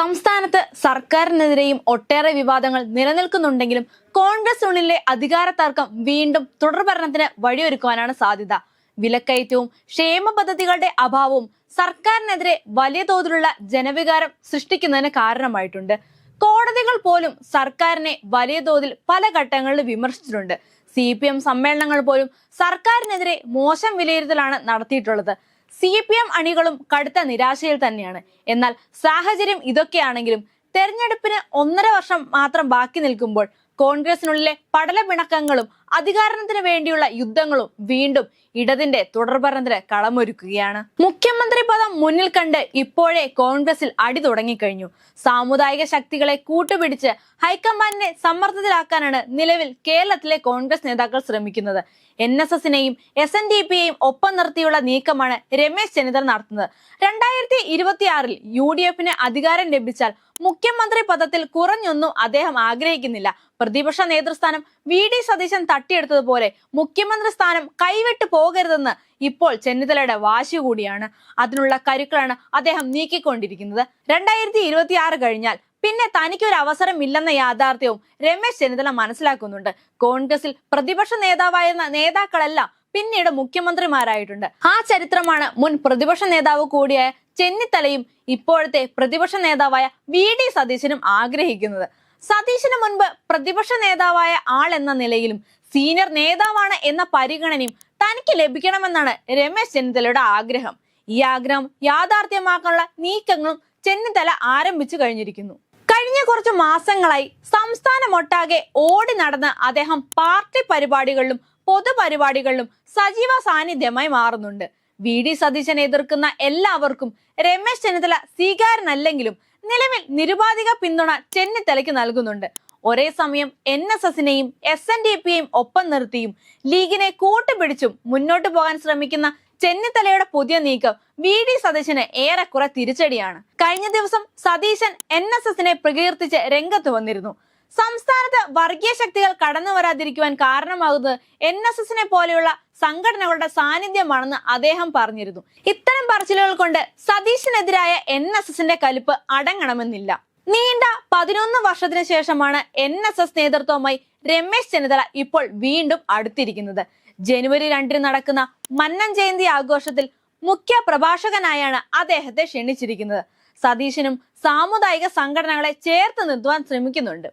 സംസ്ഥാനത്ത് സർക്കാരിനെതിരെയും ഒട്ടേറെ വിവാദങ്ങൾ നിലനിൽക്കുന്നുണ്ടെങ്കിലും കോൺഗ്രസ് ഉള്ളിലെ അധികാര തർക്കം വീണ്ടും തുടർഭരണത്തിന് വഴിയൊരുക്കുവാനാണ് സാധ്യത. വിലക്കയറ്റവും ക്ഷേമ പദ്ധതികളുടെ അഭാവവും സർക്കാരിനെതിരെ വലിയ തോതിലുള്ള ജനവികാരം സൃഷ്ടിക്കുന്നതിന് കാരണമായിട്ടുണ്ട്. കോടതികൾ പോലും സർക്കാരിനെ വലിയ തോതിൽ പല ഘട്ടങ്ങളിൽ വിമർശിച്ചിട്ടുണ്ട്. സി പി എം സമ്മേളനങ്ങൾ പോലും സർക്കാരിനെതിരെ മോശം വിലയിരുത്തലാണ് നടത്തിയിട്ടുള്ളത്. സി പി എം അണികളും കടുത്ത നിരാശയിൽ തന്നെയാണ്. എന്നാൽ സാഹചര്യം ഇതൊക്കെയാണെങ്കിലും തെരഞ്ഞെടുപ്പിന് ഒന്നര വർഷം മാത്രം ബാക്കി നിൽക്കുമ്പോൾ കോൺഗ്രസിനുള്ളിലെ പടലപിണക്കങ്ങളും അധികാരത്തിന് വേണ്ടിയുള്ള യുദ്ധങ്ങളും വീണ്ടും ഇടതിന്റെ തുടർഭരണത്തിന് കളമൊരുക്കുകയാണ്. മുഖ്യമന്ത്രി പദം മുന്നിൽ കണ്ട് ഇപ്പോഴേ കോൺഗ്രസിൽ അടി തുടങ്ങിക്കഴിഞ്ഞു. സാമുദായിക ശക്തികളെ കൂട്ടുപിടിച്ച് ഹൈക്കമാൻഡിനെ സമ്മർദ്ദത്തിലാക്കാനാണ് നിലവിൽ കേരളത്തിലെ കോൺഗ്രസ് നേതാക്കൾ ശ്രമിക്കുന്നത്. എൻ എസ് എസിനെയും എസ് എൻ ഡി പിയെയും ഒപ്പം നിർത്തിയുള്ള നീക്കമാണ് രമേശ് ചെന്നിത്തല നടത്തുന്നത്. രണ്ടായിരത്തി ഇരുപത്തിയാറിൽ യു ഡി എഫിന് അധികാരം ലഭിച്ചാൽ മുഖ്യമന്ത്രി പദത്തിൽ കുറഞ്ഞൊന്നും അദ്ദേഹം ആഗ്രഹിക്കുന്നില്ല. പ്രതിപക്ഷ നേതൃസ്ഥാനം വി ഡി സതീശൻ തട്ടിയെടുത്തതുപോലെ മുഖ്യമന്ത്രി സ്ഥാനം കൈവിട്ടു പോകരുതെന്ന് ഇപ്പോൾ ചെന്നിത്തലയുടെ വാശി കൂടിയാണ്. അതിനുള്ള കരുക്കളാണ് അദ്ദേഹം നീക്കിക്കൊണ്ടിരിക്കുന്നത്. രണ്ടായിരത്തി ഇരുപത്തി ആറ് കഴിഞ്ഞാൽ പിന്നെ തനിക്കൊരു അവസരം ഇല്ലെന്ന യാഥാർത്ഥ്യവും രമേശ് ചെന്നിത്തല മനസ്സിലാക്കുന്നുണ്ട്. കോൺഗ്രസിൽ പ്രതിപക്ഷ നേതാവായിരുന്ന നേതാക്കളെല്ലാം പിന്നീട് മുഖ്യമന്ത്രിമാരായിട്ടുണ്ട്. ആ ചരിത്രമാണ് മുൻ പ്രതിപക്ഷ നേതാവ് കൂടിയായ ചെന്നിത്തലയും ഇപ്പോഴത്തെ പ്രതിപക്ഷ നേതാവായ വി ഡി സതീശനും ആഗ്രഹിക്കുന്നത്. സതീശന് മുൻപ് പ്രതിപക്ഷ നേതാവായ ആൾ എന്ന നിലയിലും സീനിയർ നേതാവാണ് എന്ന പരിഗണനയും തനിക്ക് ലഭിക്കണമെന്നാണ് രമേശ് ചെന്നിത്തലയുടെ ആഗ്രഹം. ഈ ആഗ്രഹം യാഥാർത്ഥ്യമാക്കാനുള്ള നീക്കങ്ങളും ചെന്നിത്തല ആരംഭിച്ചു കഴിഞ്ഞിരിക്കുന്നു. കഴിഞ്ഞ കുറച്ച് മാസങ്ങളായി സംസ്ഥാനമൊട്ടാകെ ഓടി നടന്ന് അദ്ദേഹം പാർട്ടി പരിപാടികളിലും പൊതുപരിപാടികളിലും സജീവ സാന്നിധ്യമായി മാറുന്നുണ്ട്. വി. ഡി. സതീശനെ എതിർക്കുന്ന എല്ലാവർക്കും രമേശ് ചെന്നിത്തല സ്വീകാരനല്ലെങ്കിലും നിലവിൽ നിരുപാധിക പിന്തുണ ചെന്നിത്തലയ്ക്ക് നൽകുന്നുണ്ട്. ഒരേ സമയം എൻ എസ് എസിനെയും എസ് എൻ ഡി പിയെയും ഒപ്പം നിർത്തിയും ലീഗിനെ കൂട്ടുപിടിച്ചും മുന്നോട്ട് പോകാൻ ശ്രമിക്കുന്ന ചെന്നിത്തലയുടെ പുതിയ നീക്കം വി ഡി സതീശന് ഏറെക്കുറെ തിരിച്ചടിയാണ്. കഴിഞ്ഞ ദിവസം സതീശൻ എൻ എസ് എസിനെ പ്രകീർത്തിച്ച് രംഗത്ത് വന്നിരുന്നു. സംസ്ഥാനത്ത് വർഗീയ ശക്തികൾ കടന്നു വരാതിരിക്കുവാൻ കാരണമാകുന്നത് എൻ എസ് എസിനെ പോലെയുള്ള സംഘടനകളുടെ സാന്നിധ്യമാണെന്ന് അദ്ദേഹം പറഞ്ഞിരുന്നു. ഇത്തരം പറച്ചിലുകൾ കൊണ്ട് സതീശനെതിരായ എൻ എസ് എസിന്റെ കലിപ്പ് അടങ്ങണമെന്നില്ല. നീണ്ട പതിനൊന്ന് വർഷത്തിന് ശേഷമാണ് എൻ എസ് എസ് നേതൃത്വവുമായി രമേശ് ചെന്നിത്തല ഇപ്പോൾ വീണ്ടും അടുത്തിരിക്കുന്നത്. ജനുവരി രണ്ടിന് നടക്കുന്ന മന്നൻ ജയന്തി ആഘോഷത്തിൽ മുഖ്യ പ്രഭാഷകനായാണ് അദ്ദേഹത്തെ ക്ഷണിച്ചിരിക്കുന്നത്. സതീശനും സാമുദായിക സംഘടനകളെ ചേർത്ത് നിർത്തുവാൻ ശ്രമിക്കുന്നുണ്ട്.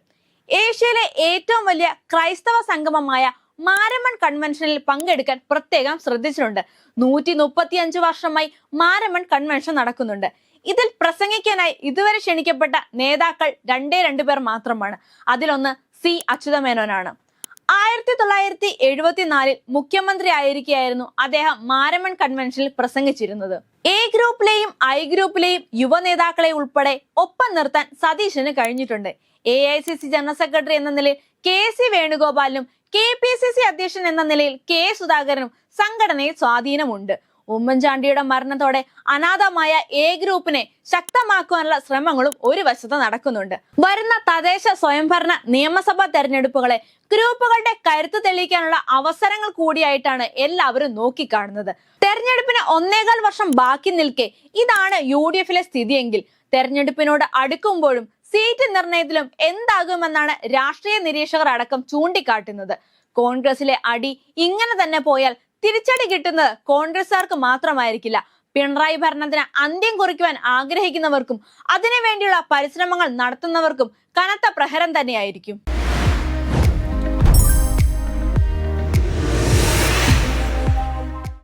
ഏഷ്യയിലെ ഏറ്റവും വലിയ ക്രൈസ്തവ സംഗമമായ മാരമൺ കൺവെൻഷനിൽ പങ്കെടുക്കാൻ പ്രത്യേകം ശ്രദ്ധിച്ചിട്ടുണ്ട്. നൂറ്റി മുപ്പത്തി അഞ്ച് വർഷമായി മാരമൺ കൺവെൻഷൻ നടക്കുന്നുണ്ട്. ഇതിൽ പ്രസംഗിക്കാനായി ഇതുവരെ ക്ഷണിക്കപ്പെട്ട നേതാക്കൾ രണ്ടേ രണ്ടു പേർ മാത്രമാണ്. അതിലൊന്ന് സി അച്യുതമേനോനാണ്. ആയിരത്തി തൊള്ളായിരത്തി എഴുപത്തിനാലിൽ മുഖ്യമന്ത്രി ആയിരിക്കെയായിരുന്നു അദ്ദേഹം മാരമൺ കൺവെൻഷനിൽ പ്രസംഗിച്ചിരുന്നത്. എ ഗ്രൂപ്പിലെയും ഐ ഗ്രൂപ്പിലെയും യുവ നേതാക്കളെ ഉൾപ്പെടെ ഒപ്പം നിർത്താൻ സതീശന് കഴിഞ്ഞിട്ടുണ്ട്. A I C C general secretary എന്ന നിലയിൽ കെ സി വേണുഗോപാലിനും കെ പി സി സി അധ്യക്ഷൻ എന്ന നിലയിൽ കെ സുധാകരനും സംഘടനയിൽ സ്വാധീനമുണ്ട്. ഉമ്മൻചാണ്ടിയുടെ മരണത്തോടെ അനാഥമായ എ ഗ്രൂപ്പിനെ ശക്തമാക്കുവാനുള്ള ശ്രമങ്ങളും ഒരു വശത്ത് നടക്കുന്നുണ്ട്. വരുന്ന തദ്ദേശ സ്വയംഭരണ നിയമസഭാ തെരഞ്ഞെടുപ്പുകളെ ഗ്രൂപ്പുകളുടെ കരുത്ത് തെളിയിക്കാനുള്ള അവസരങ്ങൾ കൂടിയായിട്ടാണ് എല്ലാവരും നോക്കിക്കാണുന്നത്. തെരഞ്ഞെടുപ്പിന് ഒന്നേകാൽ വർഷം ബാക്കി നിൽക്കെ ഇതാണ് യു ഡി എഫിലെ സ്ഥിതിയെങ്കിൽ തെരഞ്ഞെടുപ്പിനോട് അടുക്കുമ്പോഴും സീറ്റ് നിർണയത്തിലും എന്താകുമെന്നാണ് രാഷ്ട്രീയ നിരീക്ഷകർ അടക്കം ചൂണ്ടിക്കാട്ടുന്നത്. കോൺഗ്രസിലെ അടി ഇങ്ങനെ തന്നെ പോയാൽ തിരിച്ചടി കിട്ടുന്നത് കോൺഗ്രസ്സുകാർക്ക് മാത്രമായിരിക്കില്ല. പിണറായി ഭരണത്തിന് അന്ത്യം കുറിക്കുവാൻ ആഗ്രഹിക്കുന്നവർക്കും അതിനുവേണ്ടിയുള്ള പരിശ്രമങ്ങൾ നടത്തുന്നവർക്കും കനത്ത പ്രഹരം തന്നെയായിരിക്കും.